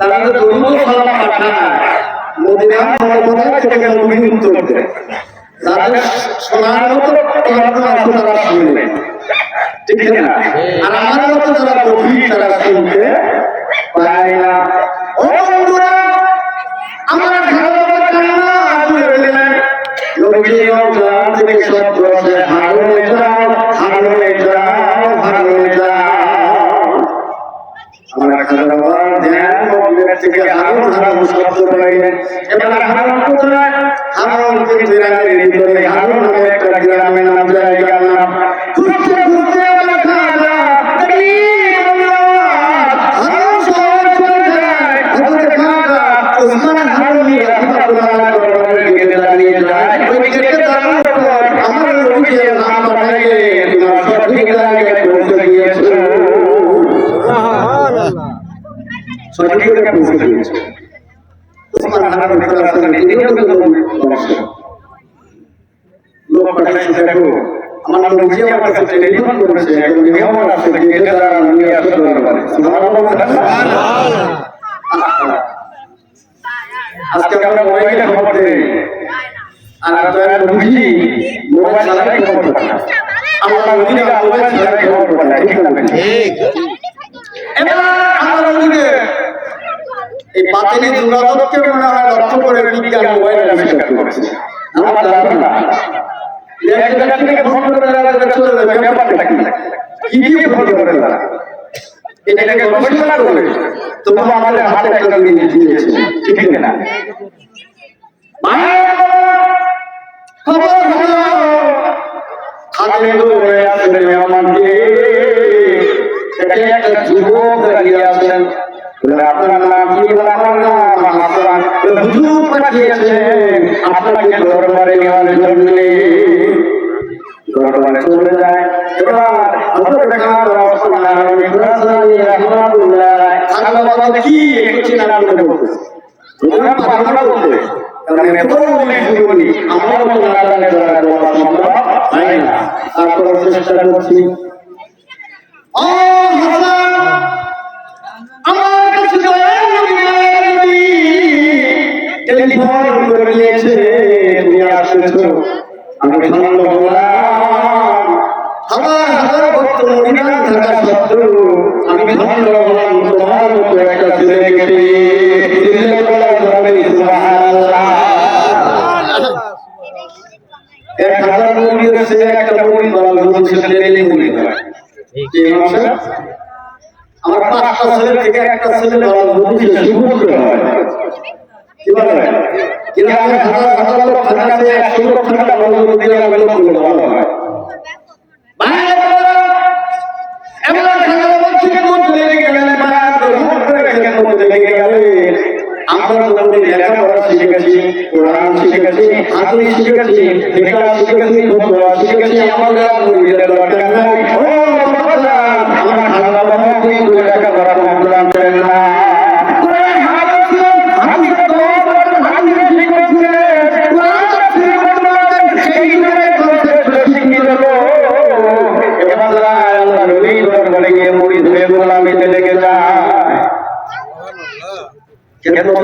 তারা তো দরুদ সালাম পাঠায় মদিনা মনোবরা থেকে নবী উত্তর দেয় যাদের শোনার মতো তারা শুনবে। ঠিক না? আর আমার মতো যারা গভীর তারা থেকে হারুন হারুন শব্দ রইলেন এবার হারুন কোথায় হারুন গ্রামের ভিতরে হারুন একটা গ্রামের নাম জায়গার আমার নাম আমার কাছে টেলিফোন করেছে একজন মেহমান আসছে গেটে দাঁড়ানো নিয়ে আসতে দরবারে আজকে আমরা মোবাইলে খবর দেই আর আপনারা বুঝি মোবাইল ছাড়াই খবর পাঠান আমরা বুঝি না মোবাইল ছাড়াই খবর পাঠাই ঠিক না? ঠিক। এবার আমরা বুঝি এই বাতিনি দুর্গাদত্তকে মনে হয় লক্ষ্য করে বিজ্ঞান মোবাইল আবিষ্কার করেছে। আমার ধারণা এক জায়গা থেকে ফোন করে চলে যাবে ব্যাপারটা কি? কি? দিয়ে ফোন করে তারা? এটাকে গবেষণা করে। তবু আমাদের হাতে একটা জিনিস দিয়েছে ঠিক না? খবর হলো হাতে ধরে আসলে আমাকে একটা যুবক দাঁড়িয়ে আছেন বলে, আপনার নাম কি বলে আমার নাম হাসান বলে, হুজুর পাঠিয়েছেন আপনাকে দরবারে নেওয়ার জন্য। দরবারে চলে যায়। হযরত খান আমি ধন্য হলাম হাজার ভক্ত মদিনায় থাকা সত্ত্বেও আমি ধন্য হলাম তোমার মতো সে আমার পাঁচটা ছেলে থেকে একটা ছেলে বলা বলছে সুপুত্র হয়। হয় আমরা তো লেখাপড়া শিখে গেছি কোরআন শিখে গেছি হাতুড়ি শিখে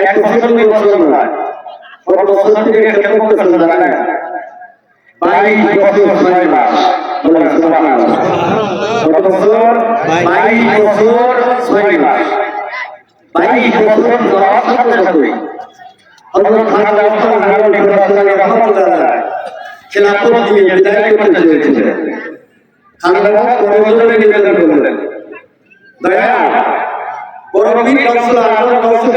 এক বছর দুই বছর নয় কত বছর থেকে কেন করতেছে জানেন বাইশ বছর ছয় মাস। কত বছর বাইশ বছর ছয় মাস বাইশ বছর হযরত খাজা ওসমান হারুন রহমাতুল্লাহ খেলাফত দিয়ে বিদায় করতে চেয়েছিলেন খাজা পরে বছরে নিবেদন করলেন। দয়া বরমী কৌশল আজম কৌশল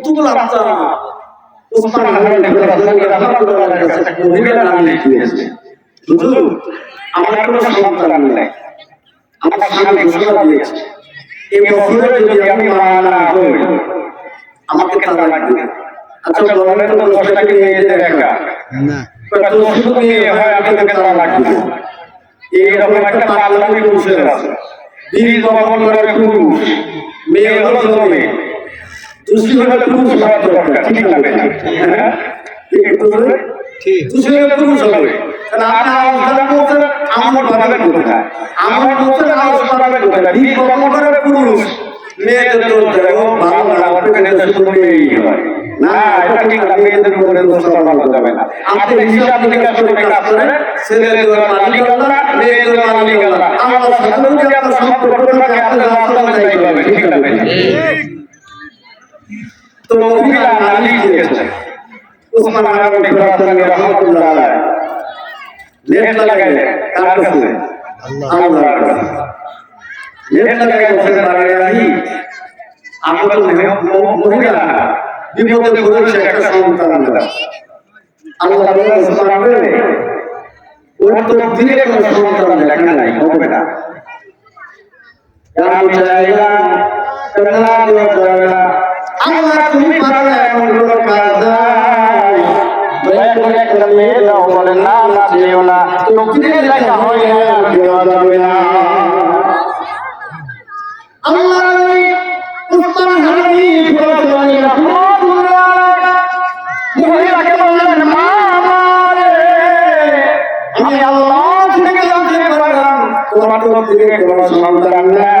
উসমান আলাইহি কাছে মহিলা নাম লিখিয়েছে হুজুর আমার কোনো সন্তান নেই। আমার স্বামী ঘোষণা দিয়েছে। এই বছরে যদি আমি মারা না হই আমাকে তালাক দিবে আচ্ছা বলেন তো হয় আমি তোকে তালাক দিব। এইরকম একটা পার্লামেন্ট পুরুষের আছে। বীর দমন করার পুরুষ মেয়ে হলো জমে। আমার ভাবে কোথায় আমার ভাবে কোথায় পুরুষ মেয়েদের দোষ ওটা কেন শুধু মেয়েই হয় না এটা ঠিক না মেয়েদের উপরে দোষ চাপানো যাবে না আপনি করে মেয়েদের তো মহিলা মালিক দিয়েছে উসমান আরাম ইব্রাহিম রহমাতুল্লাহ আলাইহি লেট লাগাইলে কার কাছে আল্লাহর কাছে লেট লাগাই বসে দাঁড়িয়ে আছি আমি তো মহি- মহিলা না বিপদে পড়েছে একটা সন্তান দিলাম আল্লাহ বলে উসমান রে ওর তো দিলে কোনো সন্তান লেখা নাই হবে না আমি চাইলাম কেননা দিও চাইলা আল্লাহ তুমি পারলে এমন কোনো কাজ দাও বলে না না দিও না তকদিরে লেখা হয় না দেওয়া যাবে না। আল্লাহ উসমান হানি ফরমানি রাহমাতুল্লাহ মহিলাকে বললেন মা আমারে আমি আল্লাহ থেকে জানতে পারলাম তোমার তো ফিরে কোনো সন্তান নাই।